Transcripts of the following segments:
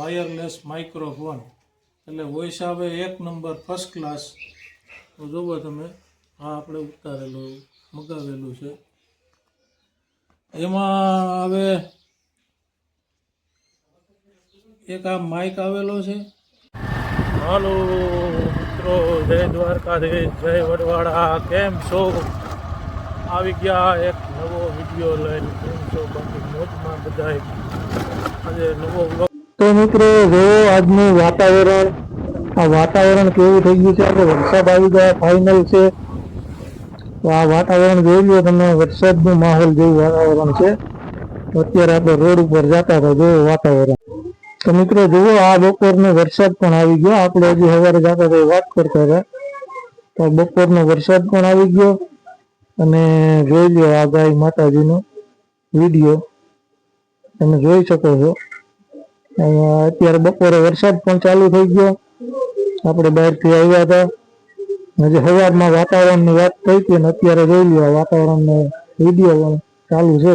Wireless microphone એટલે voice આવે એક નંબર ફર્સ્ટ ક્લાસ જોવો તમે, આ આપણે ઉતારેલું, મગાવેલું છે. એમાં હવે એક આ માઇક આવેલો છે. હાલો મિત્રો, જય દ્વારકાધીશ, જય વડવાડા, કેમ છો? આવી ગયા એક નવો વીડિયો લઈને. કેમ છો? બાકી મોજમાં બધા આજે નવો તો મિત્રો, જો આજનું વાતાવરણ, આ વાતાવરણ કેવું થઈ ગયું છે? આપણે વરસાદ આવી ગયા ફાઇનલ છે. તો આ વાતાવરણ જોઈ લો તમે, વરસાદનું માહોલ જેવું વાતાવરણ છે. અત્યારે આપણે રોડ ઉપર જતા હતા જોવો વાતાવરણ. તો મિત્રો, જુઓ, આ બપોરનો વરસાદ પણ આવી ગયો. આપણે હજી સવારે જતા હતા વાત કરતા હતા. તો બપોરનો વરસાદ પણ આવી ગયો. અને જોઈ લો આ ગાય માતાજીનો વીડિયો. તમે જોઈ શકો છો. અત્યારે બપોરે વરસાદ પણ ચાલુ થઈ ગયો. આપણે બહારથી આવ્યા હતા. હજી સવારમાં વાતાવરણની વાત થઈ હતી અને અત્યારે જોઈ લ્યો વાતાવરણનો વીડિયો ચાલુ છે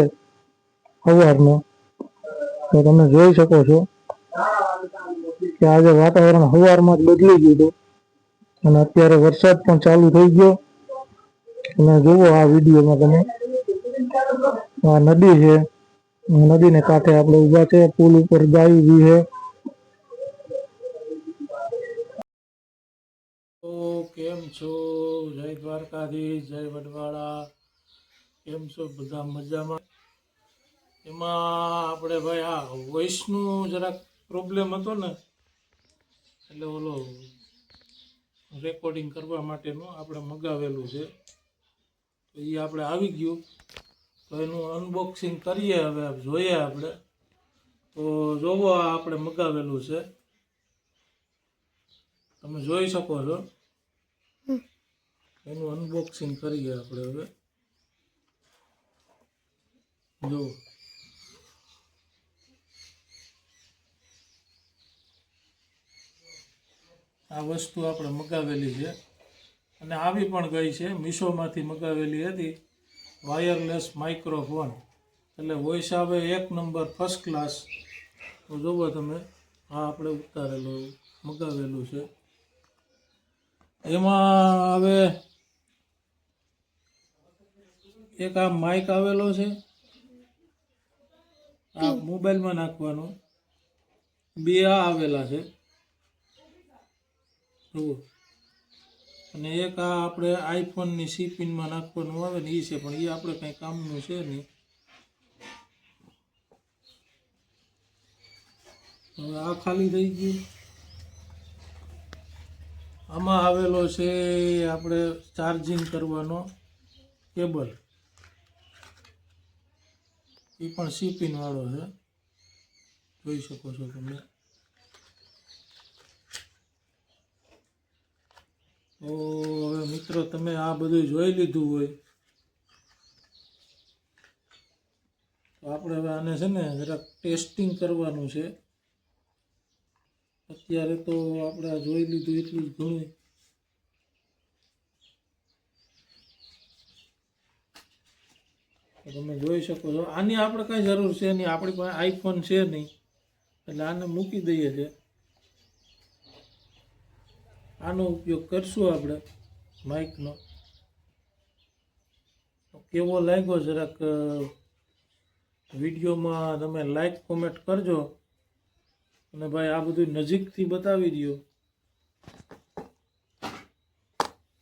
સવારનો. તો તમે જોઈ શકો છો કે આજે વાતાવરણ સવારમાં જ બદલી ગયું અને અત્યારે વરસાદ પણ ચાલુ થઈ ગયો. અને જુઓ આ વિડીયોમાં તમે. આ નદી છે. નદીને કાંઠે આપણે ઊભા છે. પુલ ઉપર ગાય ઊભી છે. કેમ છો? જય દ્વારકાધીશ, જય વડવાળા કેમ છો? બધા મજામાં? એમાં આપણે ભાઈ આ વોઇસનું જરાક પ્રોબ્લેમ હતો ને, એટલે ઓલો રેકોર્ડિંગ કરવા માટેનું આપણે મગાવેલું છે. એ આપણે આવી ગયું. તો એનું અનબોક્સિંગ કરીએ હવે જોઈએ આપણે. તો જોવો આ આપણે મગાવેલું છે. તમે જોઈ શકો છો. એનું અનબોક્સિંગ કરીએ આપણે હવે. જો. આ વસ્તુ આપણે મગાવેલી છે. અને આવી પણ ગઈ છે. મીશોમાંથી મગાવેલી હતી. Wireless microphone. એટલે વોઇસ આવે એક નંબર ફર્સ્ટ ક્લાસ તો જુઓ તમે આ આપણે ઉતારેલું મગાવેલું છે. એમાં હવે એક આ માઇક આવેલો છે. આ મોબાઈલમાં નાખવાનું. બે આ આવેલા છે. જુઓ. અને એક આ આપણે આઈફોનની સી પિનમાં નાખવાનું આવે ને એ છે, પણ એ આપણે કંઈ કામનું છે નહીં. હવે આ ખાલી થઈ ગયું. આમાં આવેલો છે આપણે ચાર્જિંગ કરવાનો કેબલ. એ પણ સી પિન વાળો છે. જોઈ શકો છો તમે. હવે મિત્રો, તમે આ બધું જોઈ લીધું હોય. તો આપણે હવે આને છે ને જરાક ટેસ્ટિંગ કરવાનું છે. અત્યારે તો આપણે જોઈ લીધું એટલું જ ઘણું. તમે જોઈ શકો છો. આની આપણે કાંઈ જરૂર છે નહીં. આપણી પાસે આઈફોન છે નહીં. એટલે આને મૂકી દઈએ છે. આનો ઉપયોગ કરશું આપણે માઇકનો કેવો લાગ્યો જરાક વિડીયોમાં તમે લાઈક કોમેન્ટ કરજો. અને ભાઈ આ બધું નજીકથી બતાવી દો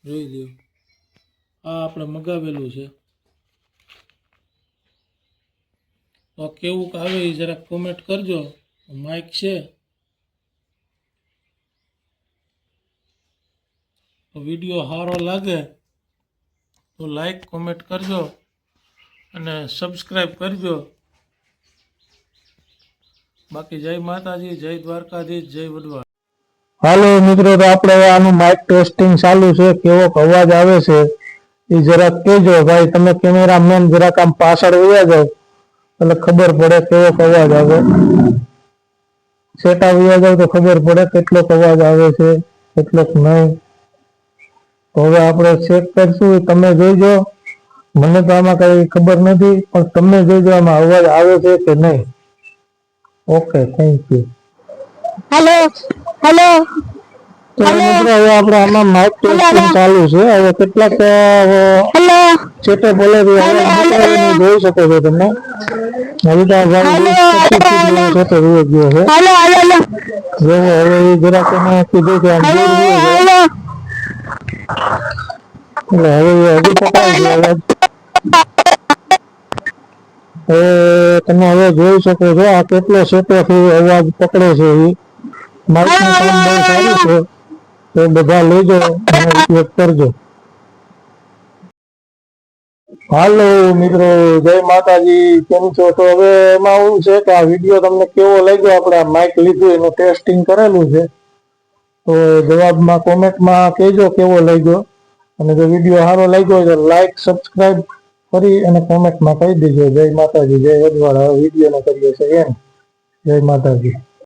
જોઈ લ્યો. આ આપણે મગાવેલું છે. તો કેવું આવે એ જરાક કોમેન્ટ કરજો. માઇક છે. વીડિયો સારો લાગે તો લાઈક કોમેન્ટ કરજો અને સબસ્ક્રાઈબ કરજો. બાકી જય માતાજી, જય દ્વારકાધીશ, જય વડવા. હાલો મિત્રો, તો આપણે આનું માઇક ટેસ્ટિંગ ચાલુ છે. કેવો અવાજ આવે છે? એ જરાક કહેજો ભાઈ, તમે કેમેરામેન જરાક આમ પાછળ વયા જાવ એટલે ખબર પડે કેવો અવાજ આવે. સેટા વયા જાવ તો ખબર પડે કેટલોક અવાજ આવે છે, કેટલોક નહીં. તો હવે આપણે ચેક કરશું તમે જોઈજો. મને તો આમાં કઈ ખબર નથી પણ તમે જોઈજો આમાં અવાજ આવે છે કે નહીં. Okay thank you hello hello મિત્રો હવે આપણે આમાં માઇક ટેસ્ટિંગ ચાલુ છે. હવે કેટલાક ચેટે જોઈ શકો છો તમે. હવે તો ચેટે ગયો છે. હવે જરાક કીધું કે આમ એટલે હવે હજુ હવે તમે હવે જોઈ શકો છો, આ કેટલો સેટોથી અવાજ પકડે છે એ. બધા લેજો ઉપયોગ કરજો. હાલો મિત્રો, જય માતાજી, કેમ છો? તો હવે એમાં એવું છે કે આ વીડિયો તમને કેવો લાગ્યો? આપણે આ માઇક લીધું, એનું ટેસ્ટિંગ કરેલું છે. તો જવાબમાં કોમેન્ટમાં કહેજો કેવો લાગ્યો. અને જો વીડિયો સારો લાગ્યો હોય તો લાઈક સબસ્ક્રાઇબ કરી અને કોમેન્ટમાં કહી દેજો. જય માતાજી, જય વડવાળા વિડીયોને કરીએ છીએ એમ. જય માતાજી.